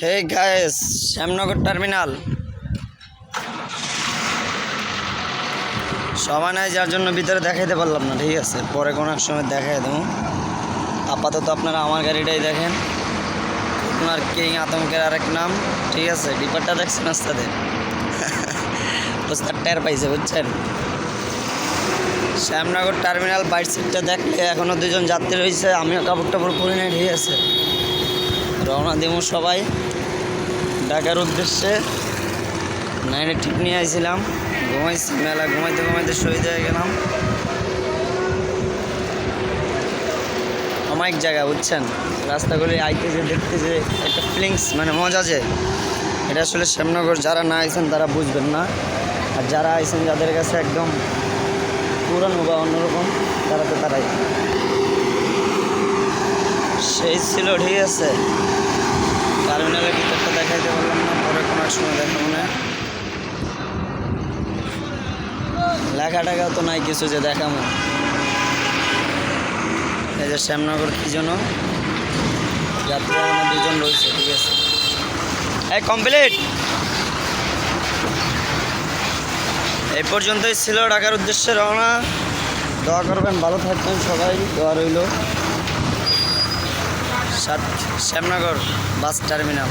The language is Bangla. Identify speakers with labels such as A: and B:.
A: হে গায়েস শ্যামনগর টার্মিনাল সময় নাই যার জন্য ভিতরে দেখাইতে পারলাম না, ঠিক আছে? পরে কোনো এক সময় দেখাই দেবো। আপাতত আপনারা আমার গাড়িটাই দেখেন। আপনার কিং আতঙ্কের আরেক নাম, ঠিক আছে? ডিপারটা দেখছেন ওস্তাদের ওস্তাদ টের পাইছে, বুঝছেন? শ্যামনগর টার্মিনাল বাইট সিটটা দেখলে এখনও দুজন যাত্রী রয়েছে, আমিও কাপড় টাপড় পরি নাই, ঠিক আছে? রওনা দেবো সবাই। ঢাকার উদ্দেশ্যে নাইনে ঠিক নিয়ে আইছিলাম। ঘুমাইছি, মেলা ঘুমাইতে ঘুমাইতে শহীদ হয়ে গেলাম। অনেক জায়গা, বুঝছেন? রাস্তাগুলি আইতেছে, দেখতেছে, একটা ফিলিংস মানে মজা যে। এটা আসলে শ্যামনগর, যারা না আইছেন তারা বুঝবেন না। আর যারা আইছেন, যাদের কাছে একদম পুরানো বা অন্যরকম, তারা তো তারাই। সেই ছিল, ঠিক আছে। টার্মিনালের ভিতরটা দেখাইতে পারলাম না, পরে কোনো এক সময় দেখাবো না। লেখা টাকা তো নাই কিছু যে দেখাবো। এই যে শ্যামনগর কী জন্য যাত্রী আমার দুজন রয়েছে, ঠিক আছে। এই কমপ্লিট এই পর্যন্তই ছিল ঢাকার উদ্দেশ্যে রওনা। দোয়া করবেন, ভালো থাকবেন সবাই, দোয়া রইল। Shyamnagar bus terminal.